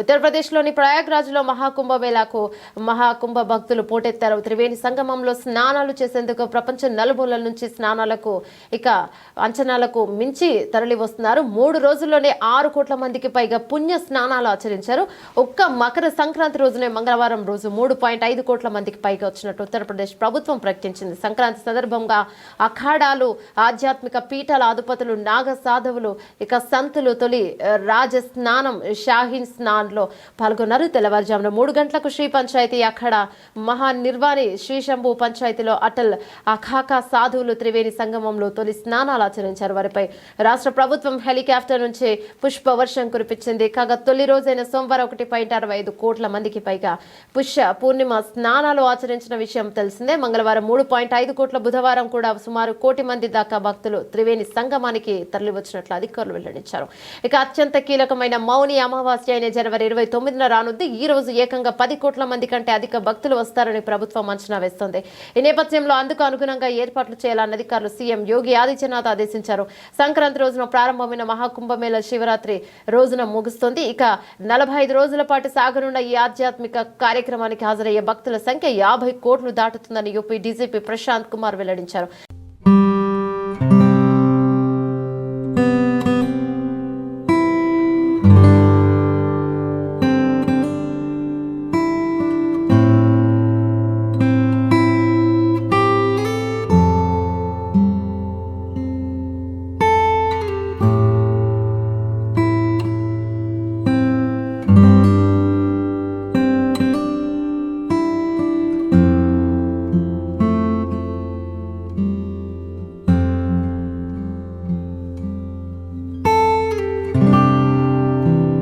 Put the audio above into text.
ఉత్తరప్రదేశ్లోని ప్రయాగ్రాజ్లో మహాకుంభ మేళాకు మహాకుంభ భక్తులు పోటెత్తారు. త్రివేణి సంగమంలో స్నానాలు చేసేందుకు ప్రపంచ నలుమూలల నుంచి స్నానాలకు ఇక అంచనాలకు మించి తరలి వస్తున్నారు. మూడు రోజుల్లోనే ఆరు కోట్ల మందికి పైగా పుణ్య స్నానాలు ఆచరించారు. ఒక్క మకర సంక్రాంతి రోజునే మంగళవారం రోజు మూడు పాయింట్ ఐదు కోట్ల మందికి పైగా వచ్చినట్టు ఉత్తరప్రదేశ్ ప్రభుత్వం ప్రకటించింది. సంక్రాంతి సందర్భంగా అఖాడాలు ఆధ్యాత్మిక పీఠాల అధిపతులు నాగ సాధవులు ఇక సంతులు తొలి రాజ స్నానం షాహీన్ స్నానం స్నాన్లో పాల్గొన్నారు. తెల్లవారుజామున మూడు గంటలకు శ్రీ పంచాయతీ అఖాడ మహానిర్వాణి శ్రీ శంభు పంచాయతీలో అటల్ అఖాక సాధువులు త్రివేణి సంగమంలో తొలి స్నానాలు ఆచరించారు. వారిపై రాష్ట్ర ప్రభుత్వం హెలికాప్టర్ నుంచి పుష్ప వర్షం కురిపించింది. కాగా తొలి రోజైన సోమవారం ఒకటి పాయింట్ అరవై ఐదు కోట్ల మందికి పైగా పుష్య పూర్ణిమ స్నానాలు ఆచరించిన విషయం తెలిసిందే. మంగళవారం మూడు పాయింట్ ఐదు కోట్ల బుధవారం కూడా సుమారు కోటి మంది దాకా భక్తులు త్రివేణి సంగమానికి తరలివచ్చినట్లు అధికారులు వెల్లడించారు. ఇక అత్యంత కీలకమైన మౌని అమావాస్య అయిన జనవరి ఇరవై తొమ్మిదిన రానుద్ది ఈ రోజు ఏకంగా పది కోట్ల మంది కంటే అధిక భక్తులు వస్తారని ప్రభుత్వం అంచనా వేస్తోంది. ఈ నేపథ్యంలో అందుకు అనుగుణంగా ఏర్పాట్లు చేయాలని అధికారులు సీఎం యోగి ఆదిత్యనాథ్ ఆదేశించారు. సంక్రాంతి రోజున ప్రారంభమైన మహాకుంభమేళ శివరాత్రి రోజున ముగుస్తుంది. ఇక నలభై ఐదు రోజుల పాటు సాగనున్న ఈ ఆధ్యాత్మిక కార్యక్రమానికి హాజరయ్యే భక్తుల సంఖ్య యాభై కోట్లు దాటుతుందని యూపీ డీజీపీ ప్రశాంత్ కుమార్ వెల్లడించారు.